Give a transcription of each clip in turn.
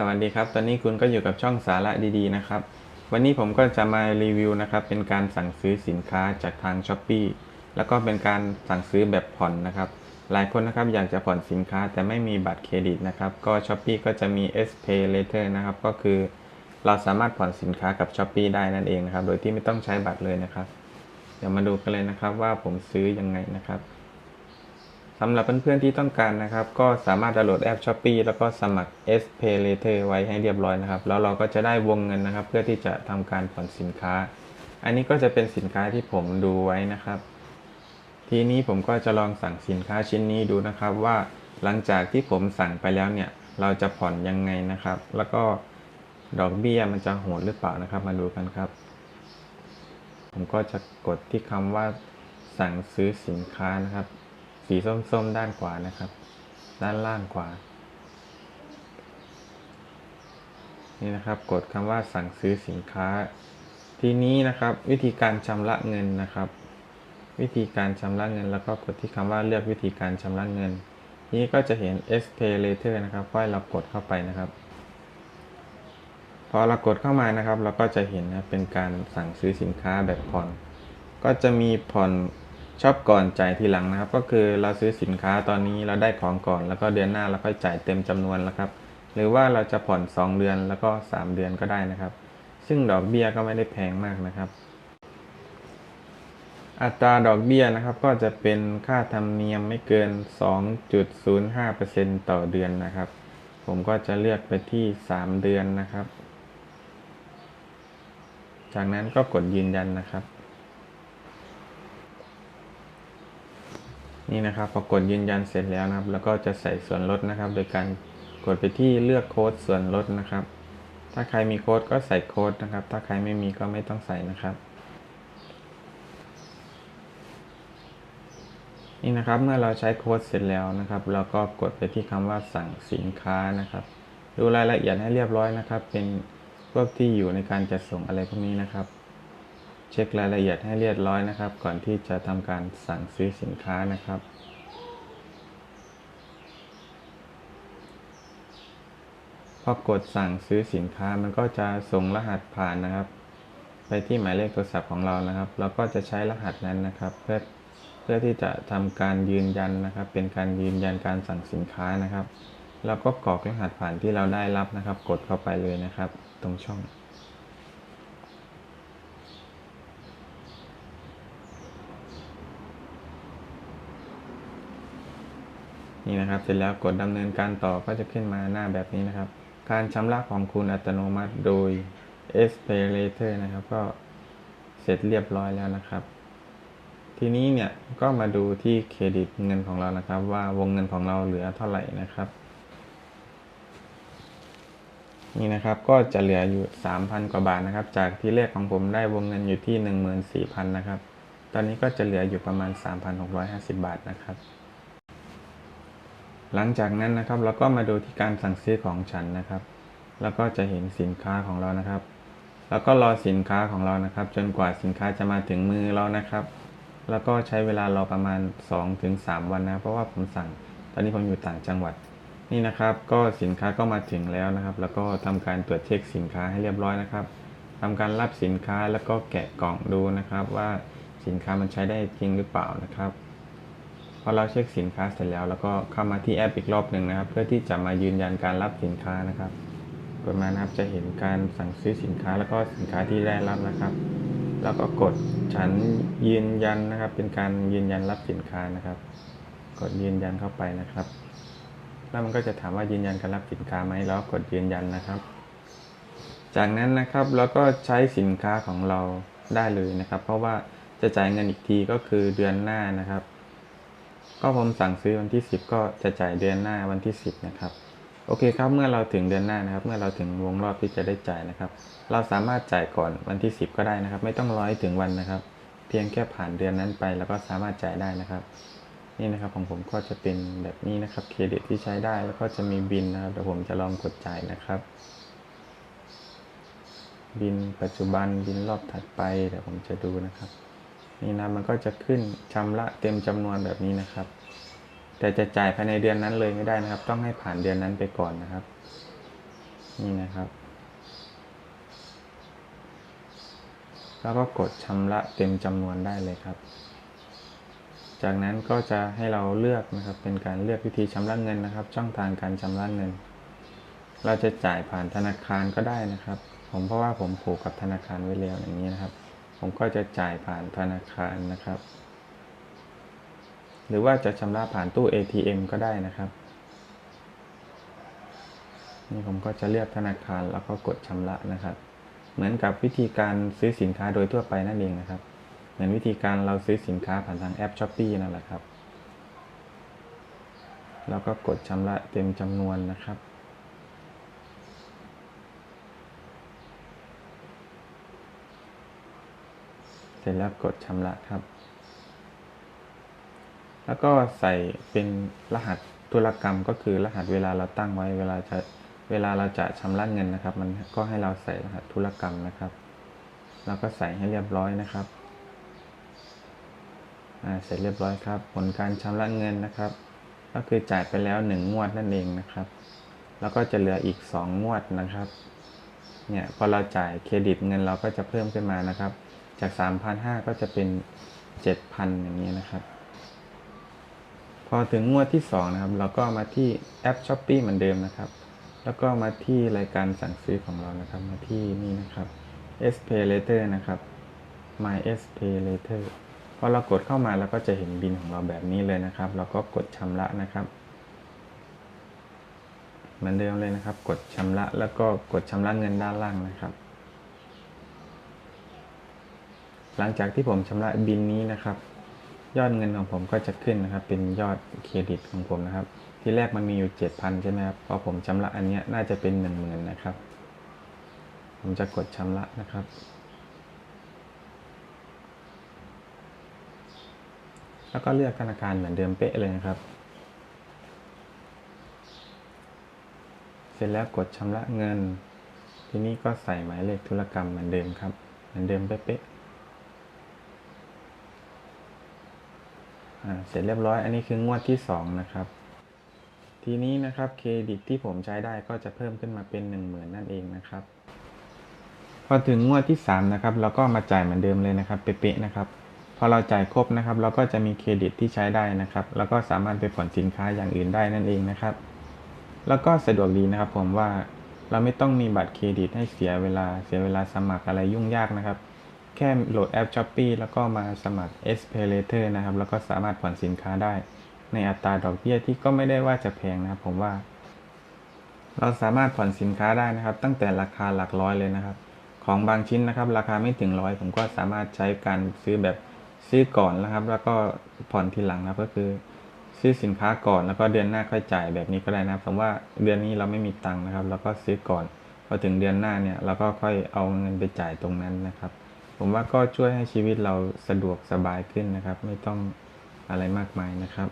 สวัสดีครับ ตอนนี้คุณก็อยู่กับช่องสาระดีๆนะครับ วันนี้ผมก็จะมารีวิวนะครับ เป็นการสั่งซื้อสินค้าจากทาง s h อ p e e แล้วก็เป็นการสั่งซื้อแบบผ่อนนะครับ หลายคนนะครับอยากจะผ่อนสินค้าแต่ไม่มีบัตรเครดิตนะครับ ก็ s h อ p e e ก็จะมี S Pay Later นะครับ ก็คือเราสามารถผ่อนสินค้ากับ s h อ p e e ได้นั่นเองนะครับ โดยที่ไม่ต้องใช้บัตรเลยนะครับ เดี๋ยวมาดูกันเลยนะครับว่าผมซื้อยังไงนะครับ สำหรับเพื่อนๆที่ต้องการนะครับ ก็สามารถดาวน์โหลดแอป s h อ p e e แล้วก็สมัคร S Pay Later ไว้ให้เรียบร้อยนะครับ แล้วเราก็จะได้วงเงินนะครับ เพื่อที่จะทำการผ่อนสินค้า อันนี้ก็จะเป็นสินค้าที่ผมดูไว้นะครับ ทีนี้ผมก็จะลองสั่งสินค้าชิ้นนี้ดูนะครับ ว่าหลังจากที่ผมสั่งไปแล้วเนี่ย เราจะผ่อนยังไงนะครับ แล้วก็ดอกเบี้ยมันจะโหดหรือเปล่านะครับ มาดูกันครับ ผมก็จะกดที่คำว่าสั่งซื้อสินค้านะครับ สีส้มๆด้านขวานะครับ ด้านล่างขวา นี่นะครับกดคำว่าสั่งซื้อสินค้า ทีนี้นะครับวิธีการชำระเงินนะครับ วิธีการชำระเงิน แล้วก็กดที่คำว่าเลือกวิธีการชำระเงิน นี้ก็จะเห็น S Pay Later นะครับก็ให้เรากดเข้าไปนะครับพอเรากดเข้ามานะครับ เราก็จะเห็นนะเป็นการสั่งซื้อสินค้าแบบผ่อน ก็จะมีผ่อน ชอบก่อนจ่ายทีหลังนะครับ ก็คือเราซื้อสินค้าตอนนี้เราได้ของก่อน แล้วก็เดือนหน้าเราค่อยจ่ายเต็มจำนวนแล้วครับ หรือว่าเราจะผ่อน 2 เดือนแล้วก็ 3 เดือนก็ได้นะครับ ซึ่งดอกเบี้ยก็ไม่ได้แพงมากนะครับ อัตราดอกเบี้ยนะครับ ก็จะเป็นค่าธรรมเนียมไม่เกิน 2.05%ต่อเดือนนะครับ ผมก็จะเลือกไปที่ 3 เดือนนะครับ จากนั้นก็กดยืนยันนะครับ นี่นะครับพอกดยืนยันเสร็จแล้วนะครับ แล้วก็จะใส่ส่วนลดนะครับ โดยการกดไปที่เลือกโค้ดส่วนลดนะครับ ถ้าใครมีโค้ดก็ใส่โค้ดนะครับ ถ้าใครไม่มีก็ไม่ต้องใส่นะครับ นี่นะครับเมื่อเราใช้โค้ดเสร็จแล้วนะครับ เราก็กดไปที่คำว่าสั่งสินค้านะครับ ดูรายละเอียดให้เรียบร้อยนะครับ เป็นพวกที่อยู่ในการจัดส่งอะไรพวกนี้นะครับ เช็ครายละเอียดให้เรียบร้อยนะครับ ก่อนที่จะทำการสั่งซื้อสินค้านะครับพอกดสั่งซื้อสินค้ามันก็จะส่งรหัสผ่านนะครับ ไปที่หมายเลขโทรศัพท์ของเรานะครับ เราก็จะใช้รหัสนั้นนะครับ เพื่อเพื่อที่จะทำการยืนยันนะครับ เป็นการยืนยันการสั่งสินค้านะครับ แล้วก็กรอกรหัสผ่านที่เราได้รับนะครับ กดเข้าไปเลยนะครับ ตรงช่อง นี่นะครับ เสร็จแล้วกดดำเนินการต่อก็จะขึ้นมาหน้าแบบนี้นะครับ การชำระของคุณอัตโนมัติโดย S Pay Later นะครับ ก็เสร็จเรียบร้อยแล้วนะครับ ทีนี้เนี่ยก็มาดูที่เครดิตเงินของเรานะครับ ว่าวงเงินของเราเหลือเท่าไหร่นะครับนี่นะครับก็จะเหลืออยู่ 3,000 กว่าบาทนะครับ จากที่แรกของผมได้วงเงินอยู่ที่ 14,000 นะครับ ตอนนี้ก็จะเหลืออยู่ประมาณ 3,650 บาทนะครับ หลังจากนั้นนะครับเราก็มาดูที่การสั่งซื้อของฉันนะครับ แล้วก็จะเห็นสินค้าของเรานะครับ แล้วก็รอสินค้าของเรานะครับ จนกว่าสินค้าจะมาถึงมือเรานะครับ แล้วก็ใช้เวลารอประมาณ 2-3 วันนะเพราะว่าผมสั่ง ตอนนี้ผมอยู่ต่างจังหวัดนี่นะครับก็สินค้าก็มาถึงแล้วนะครับ แล้วก็ทำการตรวจเช็คสินค้าให้เรียบร้อยนะครับทำการรับสินค้าแล้วก็แกะกล่องดูนะครับ ว่าสินค้ามันใช้ได้จริงหรือเปล่านะครับ อเราเช็คสินค้าเสร็จแล้ว แล้วก็เข้ามาที่แอปอีกรอบหนึ่งนะครับ เพื่อที่จะมายืนยันการรับสินค้านะครับกดมานะครับจะเห็นการสั่งซื้อสินค้าแล้วก็สินค้าที่ได้รับนะครับ แล้วก็กดฉันยืนยันนะครับ เป็นการยืนยันรับสินค้านะครับ กดยืนยันเข้าไปนะครับ แล้วมันก็จะถามว่ายืนยันการรับสินค้าไหมแล้วกดยืนยันนะครับ จากนั้นนะครับเราก็ใช้สินค้าของเราได้เลยนะครับ เพราะว่าจะจ่ายเงินอีกทีก็คือเดือนหน้านะครับ ก็ผมสั่งซื้อวันที่ 10 ก็จะจ่ายเดือนหน้าวันที่ 10 นะครับ โอเคครับ เมื่อเราถึงเดือนหน้านะครับ เมื่อเราถึงวงรอบที่จะได้จ่ายนะครับ เราสามารถจ่ายก่อนวันที่ 10 ก็ได้นะครับ ไม่ต้องรอให้ถึงวันนะครับ เพียงแค่ผ่านเดือนนั้นไป แล้วก็สามารถจ่ายได้นะครับ นี่นะครับของผมก็จะเป็นแบบนี้นะครับ เครดิตที่ใช้ได้ แล้วก็จะมีบินนะครับ เดี๋ยวผมจะลองกดจ่ายนะครับ บินปัจจุบัน บินรอบถัดไป เดี๋ยวผมจะดูนะครับ นี่นะมันก็จะขึ้นชำระเต็มจำนวนแบบนี้นะครับ แต่จะจ่ายภายในเดือนนั้นเลยไม่ได้นะครับ ต้องให้ผ่านเดือนนั้นไปก่อนนะครับ นี่นะครับ แล้วก็กดชำระเต็มจำนวนได้เลยครับ จากนั้นก็จะให้เราเลือกนะครับ เป็นการเลือกวิธีชำระเงินนะครับ ช่องทางการชำระเงิน เราจะจ่ายผ่านธนาคารก็ได้นะครับ ผมเพราะว่าผมผูกกับธนาคารไว้แล้วอย่างนี้นะครับ ผมก็จะจ่ายผ่านธนาคารนะครับ หรือว่าจะชำระผ่านตู้ ATM ก็ได้นะครับ นี่ผมก็จะเลือกธนาคารแล้วก็กดชำระนะครับ เหมือนกับวิธีการซื้อสินค้าโดยทั่วไปนั่นเองนะครับ เหมือนวิธีการเราซื้อสินค้าผ่านทางแอป s h อ p e e นั่นแหละครับ แล้วก็กดชำระเต็มจำนวนนะครับ ร็จแล้วกดชำระครับ แล้วก็ใส่เป็นรหัสธุรกรรมก็คือรหัสเวลาเราตั้งไว้เวลาจะเวลาเราจะชำระเงินนะครับ มันก็ให้เราใส่รหัสธุรกรรมนะครับแล้วก็ใส่ให้เรียบร้อยนะครับอ่าเสร็จเรียบร้อยครับ ผลการชำระเงินนะครับ ก็คือจ่ายไปแล้วหนึ่งงวดนั่นเองนะครับ แล้วก็จะเหลืออีกสองงวดนะครับ เนี่ยพอเราจ่ายเครดิตเงินเราก็จะเพิ่มขึ้นมานะครับ จาก 3,500 ก็จะเป็น 7,000 อย่างนี้นะครับ พอถึงงวดที่ 2 นะครับ เราก็มาที่แอป s h อ p e e เหมือนเดิมนะครับ แล้วก็มาที่รายการสั่งซื้อของเรานะครับ มาที่นี่นะครับ S Pay Later นะครับ My S Pay Later พอเรากดเข้ามาเราก็จะเห็นบินของเราแบบนี้เลยนะครับ เราก็กดชำระนะครับ เหมือนเดิมเลยนะครับ กดชำระแล้วก็กดชำระเงินด้านล่างนะครับ หลังจากที่ผมชำระบินนี้นะครับ ยอดเงินของผมก็จะขึ้นนะครับ เป็นยอดเครดิตของผมนะครับ ที่แรกมันมีอยู่ 7,000 ใช่ไหมครับพอผมชำระอันนี้น่าจะเป็น 10,000 นะครับ ผมจะกดชำระนะครับ แล้วก็เลือกธนาคารเหมือนเดิมเป๊ะเลยนะครับ เสร็จแล้วกดชำระเงิน ทีนี้ก็ใส่หมายเลขธุรกรรมเหมือนเดิมครับ เหมือนเดิมเป๊ะๆอ่า เสร็จเรียบร้อย อันนี้คืองวดที่2นะครับ ทีนี้นะครับเครดิตที่ผมใช้ได้ก็จะเพิ่มขึ้นมาเป็น 1 0,000 นั่นเองนะครับ พอถึงงวดที่ 3 นะครับ เราก็มาจ่ายเหมือนเดิมเลยนะครับเป๊ะๆนะครับ พอเราจ่ายครบนะครับ เราก็จะมีเครดิตที่ใช้ได้นะครับ แล้วก็สามารถไปผ่อนสินค้าอย่างอื่นได้นั่นเองนะครับ แล้วก็สะดวกดีนะครับผมว่าเราไม่ต้องมีบัตรเครดิตให้เสียเวลาเสียเวลาสมัครอะไรยุ่งยากนะครับ แค่โหลดแอป s h อ p e e แล้วก็มาสมัคร S Pay Later นะครับ แล้วก็สามารถผ่อนสินค้าได้ ในอัตราดอกเบี้ยที่ก็ไม่ได้ว่าจะแพงนะครับผมว่า เราสามารถผ่อนสินค้าได้นะครับ ตั้งแต่ราคาหลักร้อยเลยนะครับ ของบางชิ้นนะครับ ราคาไม่ถึงร้อยผมก็สามารถใช้การซื้อแบบซื้อก่อนนะครับ แล้วก็ผ่อนทีหลังนะครับก็คือซื้อสินค้าก่อนแล้วก็เดือนหน้าค่อยจ่ายแบบนี้ก็ได้นะครับผมว่าเดือนนี้เราไม่มีตังค์นะครับเราก็ซื้อก่อนพอถึงเดือนหน้าเนี่ยเราก็ค่อยเอาเงินไปจ่ายตรงนั้นนะครับ ผมว่าก็ช่วยให้ชีวิตเราสะดวกสบายขึ้นนะครับ ไม่ต้องอะไรมากมายนะครับ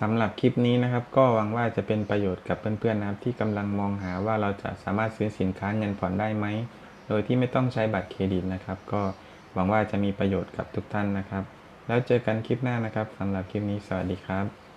สำหรับคลิปนี้นะครับ ก็หวังว่าจะเป็นประโยชน์กับเพื่อนๆนะครับที่กำลังมองหาว่าเราจะสามารถซื้อสินค้าเงินผ่อนได้ไหม โดยที่ไม่ต้องใช้บัตรเครดิตนะครับ ก็หวังว่าจะมีประโยชน์กับทุกท่านนะครับ แล้วเจอกันคลิปหน้านะครับสำหรับคลิปนี้สวัสดีครับ